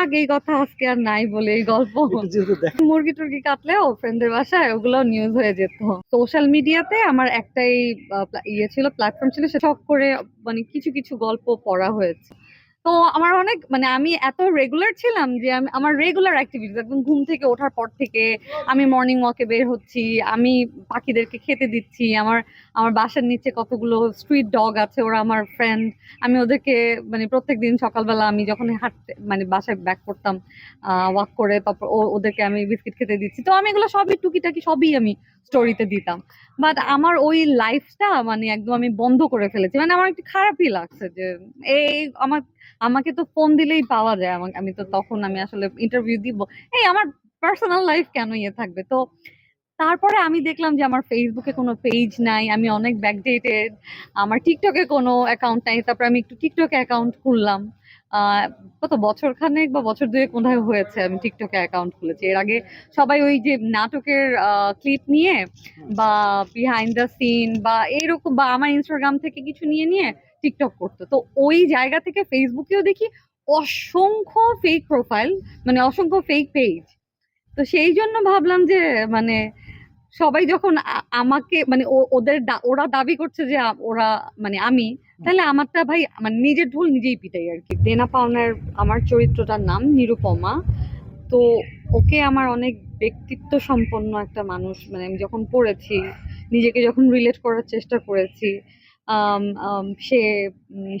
থাক এই কথা আজকে আর নাই বলে এই গল্প। মুরগি টুরগি কাটলেও ফ্রেন্ডের বাসায় ওগুলো নিউজ হয়ে যেত। সোশ্যাল মিডিয়াতে আমার একটাই ইয়ে ছিল প্ল্যাটফর্ম ছিল সে শখ করে মানে কিছু কিছু গল্প পড়া হয়েছে। তো আমার অনেক মানে আমি এত রেগুলার ছিলাম যে আমি, আমার রেগুলার অ্যাক্টিভিটিস একদম ঘুম থেকে ওঠার পর থেকে আমি মর্নিং ওয়াকে বের হচ্ছি, আমি পাখিদেরকে খেতে দিচ্ছি, আমার আমার বাসার নিচে কতগুলো স্ট্রিট ডগ আছে, ওরা আমার ফ্রেন্ড আমি ওদেরকে মানে প্রত্যেক দিন সকালবেলা আমি যখন হাঁটতে মানে বাসায় ব্যাক করতাম ওয়াক করে, তারপর ওদেরকে আমি বিস্কিট খেতে দিচ্ছি, তো আমি এগুলো সবই টুকিটাকি সবই আমি স্টোরিতে দিতাম। বাট আমার ওই লাইফটা মানে একদম আমি বন্ধ করে ফেলেছি। মানে আমার একটু খারাপই লাগছে যে, এই আমার, আমাকে তো ফোন দিলেই পাওয়া যায়। আমাকে, আমি তো তখন আমি আসলে ইন্টারভিউ দিব। এই আমার পার্সোনাল লাইফ কেন ইয়ে থাকবে? তো তারপরে আমি দেখলাম যে আমার ফেসবুকে কোনো পেজ নাই, আমি অনেক ব্যাকডেটেড আমার টিকটকে কোনো অ্যাকাউন্ট নাই, তারপর আমি একটু টিকটকে অ্যাকাউন্ট খুললাম। কত বছর খানেক বা বছর দুয়েক কোথায় হয়েছে আমি টিকটকে অ্যাকাউন্ট খুলেছি। এর আগে সবাই ওই যে নাটকের ক্লিপ নিয়ে বা বিহাইন্ড দ্য সিন বা এইরকম বা আমার ইনস্টাগ্রাম থেকে কিছু নিয়ে নিয়ে টিকটক করতো। তো ওই জায়গা থেকে ফেসবুকেও দেখি অসংখ্য ফেক প্রোফাইল মানে অসংখ্য ফেক পেজ তো সেই জন্য ভাবলাম যে মানে সবাই যখন আমাকে মানে ও- ওদের ওরা দাবি করছে যে ওরা মানে আমি তাহলে আমারটা ভাই মানে নিজের ঢোল নিজেই পিটাই আর কি। দেনা পাওনার আমার চরিত্রটার নাম নিরুপমা। তো ওকে আমার অনেক ব্যক্তিত্ব সম্পন্ন একটা মানুষ মানে আমি যখন পড়েছি নিজেকে যখন রিলেট করার চেষ্টা করেছি সে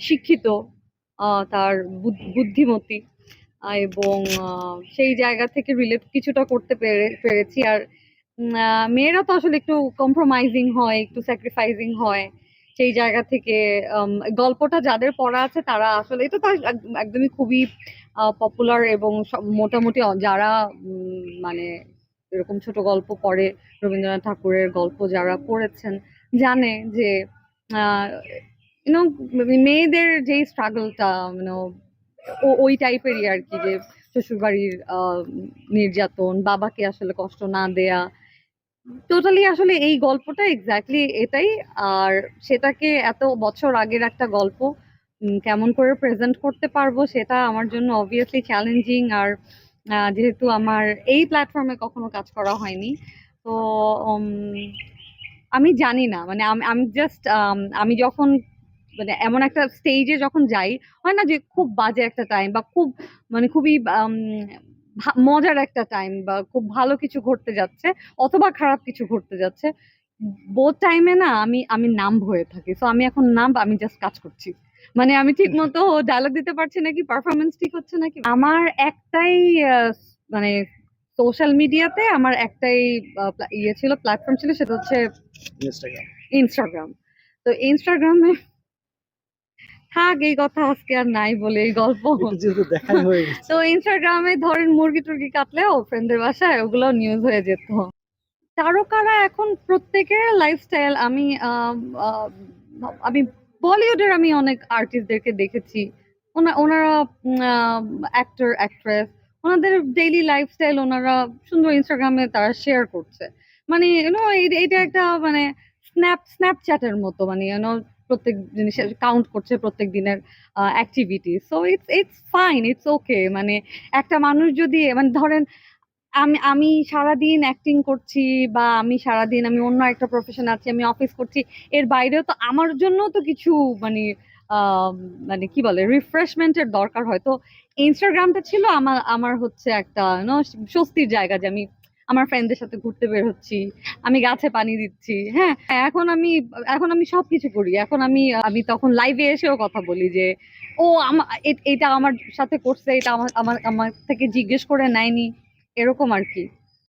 শিক্ষিত তার বুদ্ধিমতী এবং সেই জায়গা থেকে রিলেট কিছুটা করতে পেরে পেরেছি। আর মেয়েরা তো আসলে একটু কম্প্রোমাইজিং হয়, একটু স্যাক্রিফাইজিং হয়। সেই জায়গা থেকে গল্পটা যাদের পড়া আছে তারা আসলে, এটা তো একদমই খুবই পপুলার এবং মোটামুটি যারা মানে এরকম ছোট গল্প পড়ে, রবীন্দ্রনাথ ঠাকুরের গল্প যারা পড়েছেন, জানে যে ইউনো মেয়েদের যেই স্ট্রাগলটা ইউনো ওই টাইপেরই আর কি, যে শ্বশুরবাড়ির নির্যাতন, বাবাকে আসলে কষ্ট না দেয়া টোটালি আসলে এই গল্পটা এক্স্যাক্টলি এটাই। আর সেটাকে এত বছর আগের একটা গল্প কেমন করে প্রেজেন্ট করতে পারব সেটা আমার জন্য অবভিয়াসলি চ্যালেঞ্জিং আর যেহেতু আমার এই প্ল্যাটফর্মে কখনো কাজ করা হয়নি, তো আমি জানি না। মানে আমি জাস্ট আমি যখন মানে এমন একটা স্টেজে যখন যাই, হয় না যে খুব বাজে একটা টাইম বা খুব মানে খুবই মজার একটা টাইম বা খুব ভালো কিছু ঘটতে যাচ্ছে অথবা খারাপ কিছু ঘটতে যাচ্ছে বোথ টাইমে না আমি আমি নাম হয়ে থাকি। তো আমি এখন নাম আমি জাস্ট কাজ করছি। মানে আমি ঠিক মতো ডায়লগ দিতে পারছি নাকি পারফরমেন্স ঠিক হচ্ছে নাকি আমার একটাই মানে সোশ্যাল মিডিয়াতে আমার একটাই ইয়ে ছিল প্ল্যাটফর্ম ছিল সেটা হচ্ছে ইনস্টাগ্রাম ইনস্টাগ্রাম তো ইনস্টাগ্রামে থাক এই কথা আজকে আর নাই বলে এই গল্প। তো ইনস্টাগ্রামে ধরেন মুরগি টুরগি কাটলেও ফ্রেন্ডের বাসায় ওগুলো নিউজ হয়ে যেত। তারকারা এখন প্রত্যেকের লাইফস্টাইল আমি আম, বলিউডের আমি অনেক আর্টিস্টদেরকে দেখেছি। ওনা- ওনারা অ্যাক্টর অ্যাক্ট্রেস ওনাদের ডেইলি লাইফস্টাইল ওনারা সুন্দর ইনস্টাগ্রামে তারা শেয়ার করছে। মানে ইউনো এটা একটা মানে স্ন্যাপ স্ন্যাপচ্যাটের মতো মানে ইউনো প্রত্যেক জিনিসের কাউন্ট করছে প্রত্যেক দিনের activity so it's it's fine it's okay মানে একটা মানুষ যদি মানে ধরেন, আমি আমি সারাদিন অ্যাক্টিং করছি বা আমি সারাদিন আমি অন্য একটা প্রফেশন আছি, আমি অফিস করছি, এর বাইরেও তো আমার জন্য তো কিছু মানে মানে কি বলে রিফ্রেশমেন্টের দরকার হয়। তো ইনস্টাগ্রামটা ছিল আমার আমার হচ্ছে একটা স্বস্তির জায়গা যে আমি আমার ফ্রেন্ডদের সাথে ঘুরতে বের হচ্ছি, আমি গাছে পানি দিচ্ছি হ্যাঁ এখন আমি এখন আমি সব কিছু করি, এখন আমি আমি তখন লাইভে এসেও কথা বলি যে, ও আমা এটা আমার সাথে করছে, এটা আমার আমার আমার থেকে জিজ্ঞেস করে নেয়নি, এরকম আর কি।